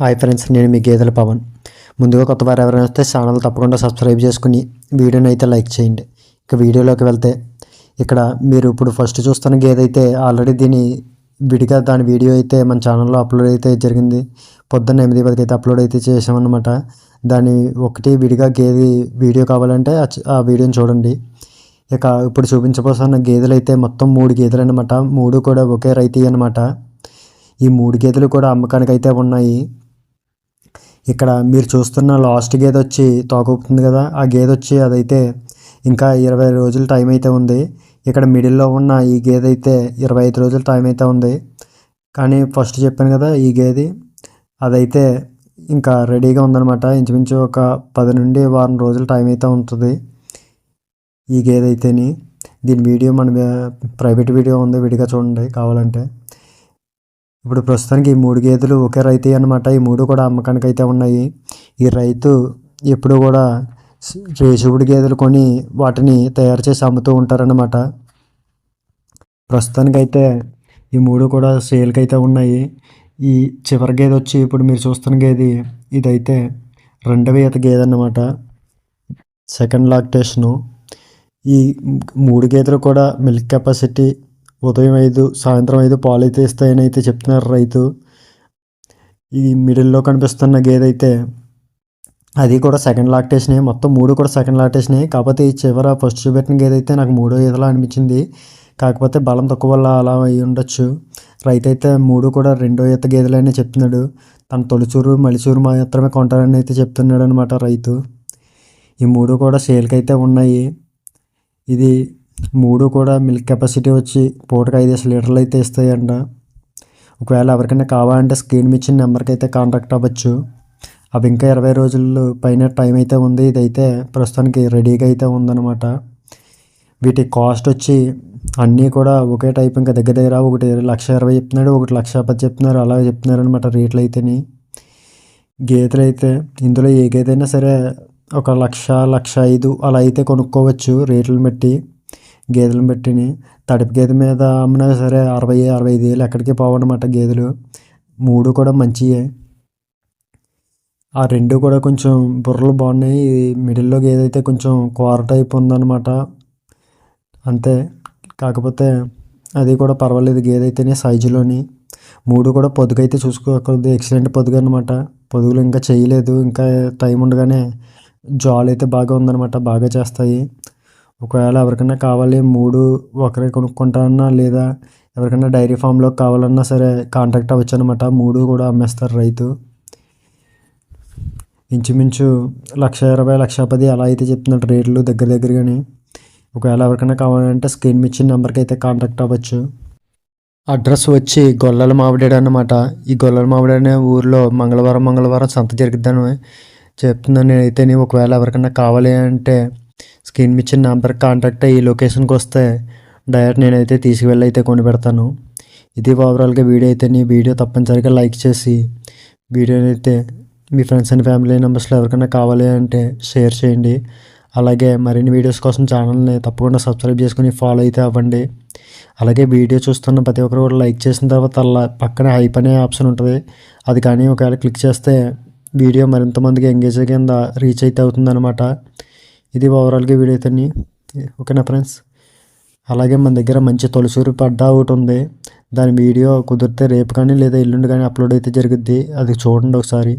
Hi friends నేను మీ గేదెల పవన్. ముందుగా కొత్త వారు ఎవరైనా వస్తే ఛానల్ తప్పకుండా సబ్స్క్రైబ్ చేసుకుని వీడియోని అయితే లైక్ చేయండి. ఇక వీడియోలోకి వెళ్తే ఇక్కడ మీరు ఇప్పుడు ఫస్ట్ చూస్తున్న గేదె అయితే ఆల్రెడీ దీని విడిగా దాని వీడియో అయితే మన ఛానల్లో అప్లోడ్ అయితే జరిగింది. పొద్దున్న ఎనిమిది పదికి అయితే అప్లోడ్ అయితే చేసామన్నమాట దాని ఒకటి విడిగా గేదె వీడియో కావాలంటే ఆ వీడియోని చూడండి. ఇక ఇప్పుడు చూపించబోతున్న గేదెలు అయితే మొత్తం మూడు గేదెలు అనమాట మూడు కూడా ఒకే రైతు అనమాట ఈ మూడు గేదెలు కూడా అమ్మకానికి అయితే ఉన్నాయి. ఇక్కడ మీరు చూస్తున్న లాస్ట్ గేదె వచ్చి తోకూపుతుంది కదా ఆ గేదె వచ్చి అదైతే ఇంకా ఇరవై రోజుల టైం అయితే ఉంది. ఇక్కడ మిడిల్లో ఉన్న ఈ గేదె అయితే ఇరవై ఐదు రోజుల టైం అయితే ఉంది. కానీ ఫస్ట్ చెప్పాను కదా ఈ గేదె అదైతే ఇంకా రెడీగా ఉందన్నమాట. ఇంచుమించు ఒక పది నుండి వారం రోజుల టైం అయితే ఉంటుంది ఈ గేదె అయితేని దీని వీడియో మన ప్రైవేట్ వీడియో ఉంది విడిగా చూడండి కావాలంటే. ఇప్పుడు ప్రస్తుతానికి ఈ మూడు గేదెలు ఒకే రైతే అనమాట ఈ మూడు కూడా అమ్మకానికి అయితే ఉన్నాయి. ఈ రైతు ఎప్పుడు కూడా స్- రేసుగుడి గేదెలు కొని వాటిని తయారు చేసి అమ్ముతూ ఉంటారన్నమాట. ప్రస్తుతానికైతే ఈ మూడు కూడా సేల్కి అయితే ఉన్నాయి. ఈ చివరి గేదె వచ్చి ఇప్పుడు మీరు చూస్తున్న గేది ఇదైతే రెండవ ఈత గేదె అన్నమాట. Second lactation. ఈ మూడు గేదెలు కూడా మిల్క్ కెపాసిటీ ఉదయం ఐదు సాయంత్రం ఐదు పాలు అయితే ఇస్తాయని అయితే చెప్తున్నారు రైతు. ఈ మిడిల్లో కనిపిస్తున్న గేదె అయితే అది కూడా సెకండ్ లాక్టేషనే మొత్తం మూడు కూడా సెకండ్ లాక్టేషనే. కాకపోతే ఈ చివర ఫస్ట్ చూపెట్టిన గేదె అయితే నాకు మూడో ఈతలా అనిపించింది. కాకపోతే బలం తక్కువ వల్ల అలా అయి ఉండొచ్చు. రైతు అయితే మూడు కూడా రెండో ఈత గేదెలనే చెప్తున్నాడు. తన తొలిచూరు మలిచూరు మాత్రమే కొంటారని అయితే చెప్తున్నాడు అనమాట రైతు. ఈ మూడు కూడా సేల్కి అయితే ఉన్నాయి. ఇది మూడు కూడా మిల్క్ కెపాసిటీ వచ్చి పూటకి ఐదేసి లీటర్లు అయితే ఇస్తాయంట. ఒకవేళ ఎవరికైనా కావాలంటే స్క్రీన్ ఇచ్చిన నెంబర్కి అయితే కాంటాక్ట్ అవ్వచ్చు. అవి ఇంకా ఇరవై రోజులు పైన టైం అయితే ఉంది. ఇదైతే ప్రస్తుతానికి రెడీగా అయితే ఉందన్నమాట. వీటి కాస్ట్ వచ్చి అన్నీ కూడా ఒకే టైప్ ఇంకా దగ్గర దగ్గర ఒకటి లక్ష ఇరవై చెప్తున్నాడు ఒకటి లక్ష పది చెప్తున్నారు అలా చెప్తున్నారు అనమాట రేట్లు అయితేని. గేదెలు అయితే ఇందులో ఏ గేదె సరే ఒక లక్ష లక్ష ఐదు అలా అయితే కొనుక్కోవచ్చు రేట్లను బట్టి. గేదెలను పెట్టిని. తడిపి గేదె మీద అమ్మినా సరే అరవై అరవై ఐదు వేలు ఎక్కడికి పోవన్నమాట గేదెలు. మూడు కూడా మంచియే. ఆ రెండు కూడా కొంచెం బుర్రలు బాగున్నాయి. మిడిల్లో గేదె అయితే కొంచెం కూర టైప్ ఉందన్నమాట. అంతే. కాకపోతే అది కూడా పర్వాలేదు. గేదె అయితేనే సైజులోని. మూడు కూడా పొదుగైతే చూసుకోకూడదు. ఎక్సలెంట్ పొదుగు అనమాట పొదుగులు ఇంకా చేయలేదు. ఇంకా టైం ఉండగానే జాల్ అయితే బాగా ఉందన్నమాట. బాగా చేస్తాయి. ఒకవేళ ఎవరికైనా కావాలి మూడు ఒకరే కొనుక్కుంటారన్నా లేదా ఎవరికైనా డైరీ ఫామ్లో కావాలన్నా సరే కాంటాక్ట్ అవ్వచ్చు అనమాట మూడు కూడా అమ్మేస్తారు రైతు. ఇంచుమించు లక్ష ఇరవై లక్ష పది అలా అయితే చెప్తున్నారు రేట్లు దగ్గర దగ్గరగానే. ఒకవేళ ఎవరికైనా కావాలంటే స్క్రీన్ ఇచ్చిన నెంబర్కి అయితే కాంటాక్ట్ అవ్వచ్చు. అడ్రస్ వచ్చి గొల్లల మామిడాడు అన్నమాట. ఈ గొల్లల మామిడి అనే ఊర్లో మంగళవారం మంగళవారం సంత జరుగుద్దని చెప్తున్నాను నేనైతే. ఒకవేళ ఎవరికైనా కావాలి అంటే స్క్రీన్ ఇచ్చిన నంబర్ కాంటాక్ట్ అయ్యి లొకేషన్కి వస్తే డైరెక్ట్ నేనైతే తీసుకువెళ్ళి అయితే కొని పెడతాను ఇది ఓవరాల్గా వీడియో అయితే నీ వీడియో తప్పనిసరిగా లైక్ చేసి వీడియోని అయితే మీ ఫ్రెండ్స్ అండ్ ఫ్యామిలీ మెంబర్స్లో ఎవరికైనా కావాలి అంటే షేర్ చేయండి. అలాగే మరిన్ని వీడియోస్ కోసం ఛానల్ని తప్పకుండా సబ్స్క్రైబ్ చేసుకుని ఫాలో అయితే అవ్వండి. అలాగే వీడియో చూస్తున్న ప్రతి ఒక్కరు కూడా లైక్ చేసిన తర్వాత అలా పక్కన హైప్ అనే ఆప్షన్ ఉంటుంది. అది కానీ ఒకవేళ క్లిక్ చేస్తే వీడియో మరింత మందికి ఎంగేజ్ కింద రీచ్ అయితే అవుతుందన్నమాట. ఇది ఓవరాల్గా వీడియో తన్ని ఓకేనా ఫ్రెండ్స్ అలాగే మన దగ్గర మంచి తొలిసూరి పడ్డా ఒకటి ఉంది. దాని వీడియో కుదిరితే రేపు కానీ లేదా ఎల్లుండి కానీ అప్లోడ్ అయితే జరుగుద్ది. అది చూడండి ఒకసారి.